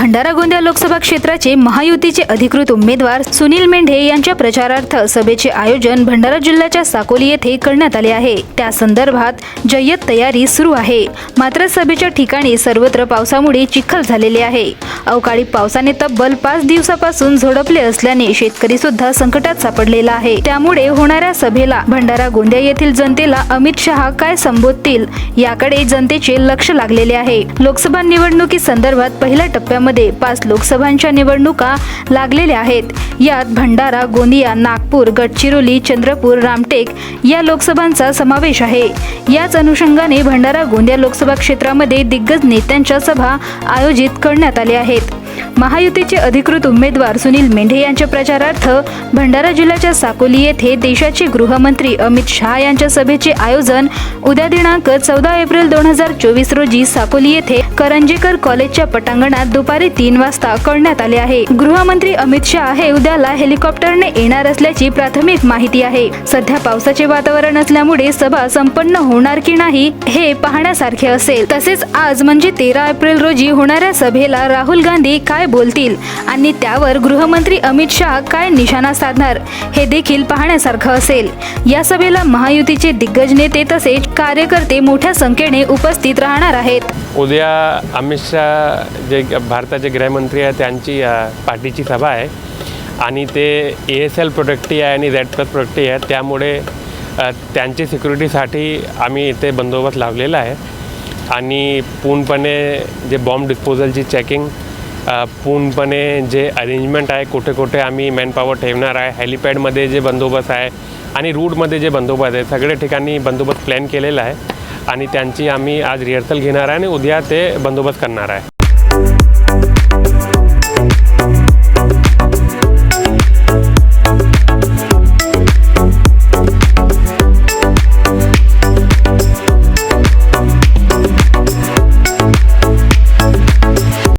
भंडारा गोंदिया लोकसभा क्षेत्राचे महायुतीचे अधिकृत उमेदवार सुनील मेंढे यांच्या प्रचारार्थ सभेचे आयोजन भंडारा जिल्ह्याच्या साकोली येथे करण्यात आले आहे. त्या संदर्भात जय्यत तयारी सुरू आहे. मात्र सभेच्या ठिकाणी सर्वत्र पावसामुळे चिखल झालेले आहे. अवकाळी पावसाने तब्बल पाच दिवसापासून झोडपले असल्याने शेतकरी सुद्धा संकटात सापडलेला आहे. त्यामुळे होणाऱ्या सभेला भंडारा गोंदिया येथील जनतेला अमित शहा काय संबोधतील याकडे जनतेचे लक्ष लागलेले आहे. लोकसभा निवडणुकी संदर्भात पहिल्या टप्प्यामध्ये पाच लोकसभांच्या निवडणुका लागलेल्या आहेत. यात भंडारा गोंदिया नागपूर गडचिरोली चंद्रपूर रामटेक या लोकसभांचा समावेश आहे. याच अनुषंगाने भंडारा गोंदिया लोकसभा क्षेत्रामध्ये दिग्गज नेत्यांच्या सभा आयोजित करण्यात आल्या आहेत. महायुतीचे अधिकृत उमेदवार सुनील मेंढे यांच्या प्रचारार्थ भंडारा जिल्ह्याच्या साकोली येथे देशाचे गृहमंत्री अमित शहा यांच्या सभेचे आयोजन उद्या दिनांक चौदा एप्रिल दोन हजार चोवीस रोजी साकोली येथे करंजेकर कॉलेजच्या पटांगणात दुपारी तीन वाजता करण्यात आले आहे. गृहमंत्री अमित शहा हे उद्याला हेलिकॉप्टरने येणार असल्याची प्राथमिक माहिती आहे. सध्या पावसाचे वातावरण असल्यामुळे सभा संपन्न होणार की नाही हे पाहण्यासारखे असेल. तसेच आज म्हणजे तेरा एप्रिल रोजी होणाऱ्या सभेला राहुल गांधी काय बोलतील? आणि त्यावर गृहमंत्री अमित शहा काय निशाणा साधणार? हे देखील पाहण्यासारखं असेल. या सभेला महायुतीचे दिग्गज नेते तसेच कार्यकर्ते मोठ्या संख्येने उपस्थित राहणार आहेत. उद्या अमित शाह जे भारताचे गृहमंत्री आहेत त्यांची पार्टीची सभा आहे. आणि ते ए एस एल प्रोडक्टी आहे आणि रेड प्लस प्रोडक्टी आहे. त्यामुळे त्यांची सिक्युरिटीसाठी आम्ही इथे बंदोबस्त लावलेला आहे. आणि पूर्णपणे जे बॉम्ब डिस्पोजलची चेकिंग पूर्णपणे जे अरेंजमेंट आहे कुठे कुठे आम्ही मॅनपॉवर ठेवणार आहे हेलिपॅडमध्ये जे बंदोबस्त आहे आणि रूटमध्ये जे बंदोबस्त आहे सगळ्या ठिकाणी बंदोबस्त प्लॅन केलेला आहे आणि त्यांची आम्ही आज रिहर्सल घेणार आहे आणि उद्या ते बंदोबस्त करणार आहे.